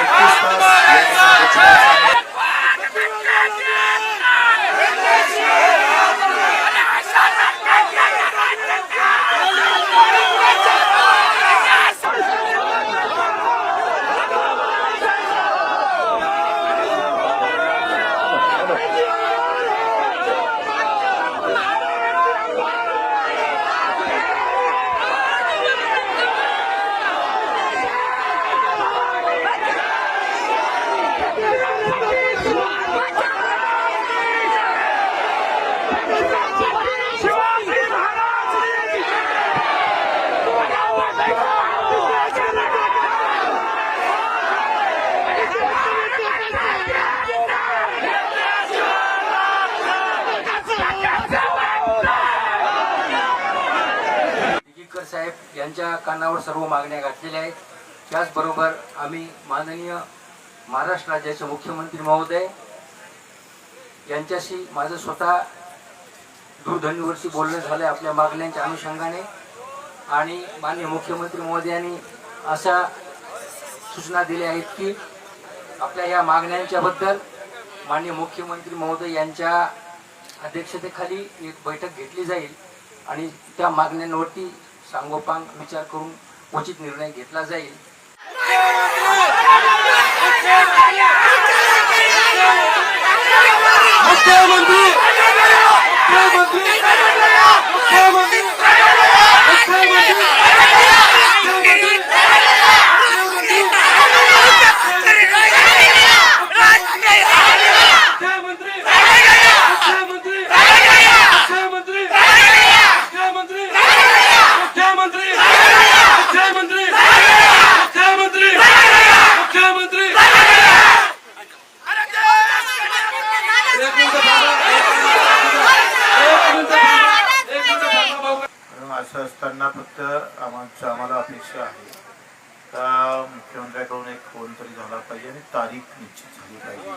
Ekşi Stas. साहेब यांच्या कानावर सर्व मागण्या घातलेल्या आहेत. त्याचबरोबर आम्ही माननीय महाराष्ट्र राज्याचे मुख्यमंत्री महोदय यांच्याशी माझं स्वतः दूरध्वनीवरती बोलणं झालं आपल्या मागण्यांच्या अनुषंगाने. आणि माननीय मुख्यमंत्री मोदी अशा सूचना दिल्या आहेत की आपल्या या मागण्यांच्याबद्दल माननीय मुख्यमंत्री महोदय यांच्या अध्यक्षतेखाली एक बैठक घेतली जाईल आणि त्या मागण्यांवरती सांगोपांग विचार करून उचित निर्णय घेतला जाईल. मुख्यमंत्री! Real Madrid! असं असताना फक्त आमचं आम्हाला अपेक्षा आहे. का मुख्यमंत्र्याकडून एक फोन तरी झाला पाहिजे आणि तारीख निश्चित झाली पाहिजे.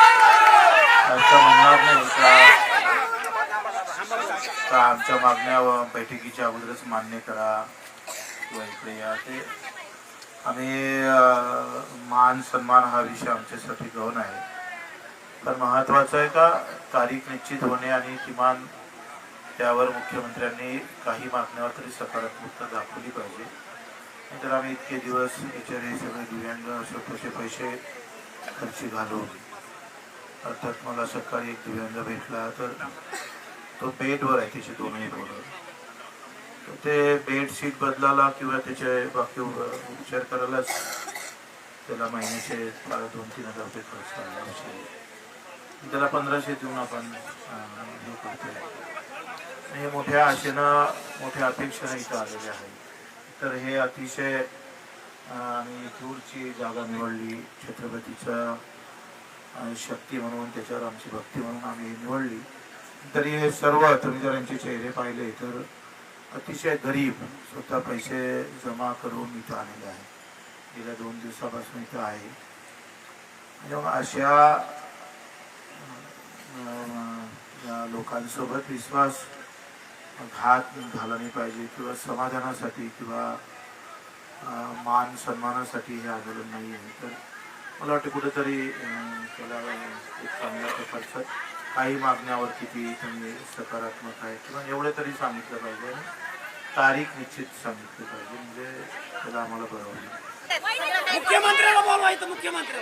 असं म्हणणार नाही का? आमच्या मागण्या बैठकीच्या अगोदरच मान्य करा किंवा इकडे या. ते आम्ही मान सन्मान हा विषय आमच्यासाठी गौण आहे. पण महत्वाचं आहे का तारीख निश्चित होणे आणि किमान त्यावर मुख्यमंत्र्यांनी काही मागण्यावर तरी सकारात्मकता दाखवली पाहिजे. नंतर आम्ही इतके दिवस याच्यावर हे सगळे दिव्यांग स्वतःचे पैसे खर्ची घालून अर्थात मला सकाळी एक दिव्यांग भेटला तर तो बेडवर आहे त्याचे दोनही पोरं तर ते बेड सीट बदलायला किंवा त्याचे बाकी उपचार करायलाच त्याला महिन्याचे दोन तीन हजार रुपये खर्च आला त्याला पंधराशे देऊन आपण हे करतो हे मोठ्या आशेनं मोठ्या अपेक्षेनं इथं आलेले आहे तर हे अतिशय आम्ही दूरची जागा निवडली छत्रपतीचा शक्ती म्हणून त्याच्यावर आमची भक्ती म्हणून आम्ही निवडली. तरी हे सर्व तुम्ही जर यांचे चेहरे पाहिले तर अतिशय गरीब स्वतः पैसे जमा करून इथं आलेले आहे गेल्या दोन दिवसापासून इथं आहे. आणि मग अशा या लोकांसोबत विश्वास घात झाला नाही पाहिजे किंवा समाधानासाठी किंवा मान सन्मानासाठी हे आंदोलन नाही आहे. तर मला वाटतं कुठेतरी त्याला एक चांगल्या प्रकारचं काही मागण्यावर किती तुम्ही सकारात्मक आहे किंवा एवढं तरी सांगितलं पाहिजे आणि तारीख निश्चित सांगितली पाहिजे. म्हणजे त्याला आम्हाला बरं होईल मुख्यमंत्र्याला बोलवायचं मुख्यमंत्री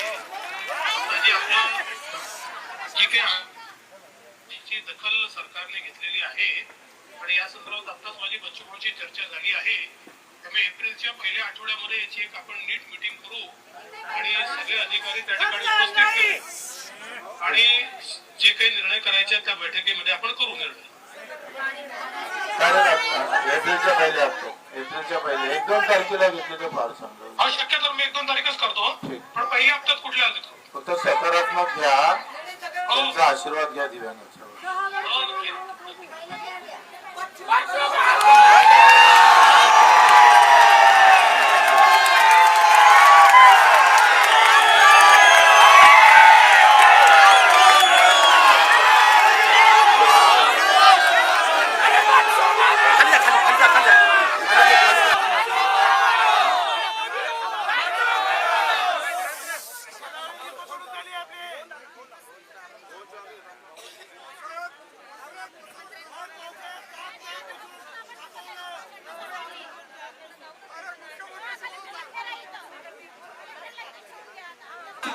म्हणजे आपण जी काही याची दखल सरकारने घेतलेली आहे आणि या संदर्भात आत्ताच बच्चूभाऊची चर्चा झाली आहे त्यामुळे एप्रिलच्या पहिल्या आठवड्यामध्ये याची एक आपण नीट मिटिंग करू आणि सगळे अधिकारी त्या ठिकाणी उपस्थित करू. आणि जे काही निर्णय करायचे आहेत त्या बैठकीमध्ये आपण करू निर्णय. चालेल आता. एप्रिलच्या पहिले असतो. एप्रिलच्या पहिले. एक दोन तारखेला घेतले तर फार चांगलं. हा शक्यतो मी एक दोन तारीखच करतो. पण पहिल्या हप्त्यात कुठल्या फक्त सकारात्मक घ्या. त्यांचा आशीर्वाद घ्या दिव्यांगाचा.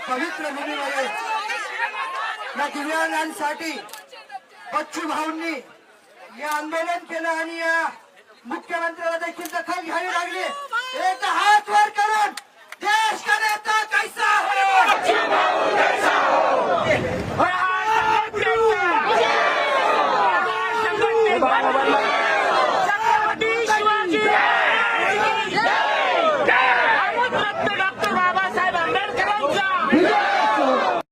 पवित्र भूमीमध्ये या दिव्यांगांसाठी बच्चू भाऊंनी हे आंदोलन केलं आणि या मुख्यमंत्र्याला देखील दखल घ्यावी लागली. एक हात वर करून देश का कैसा हो?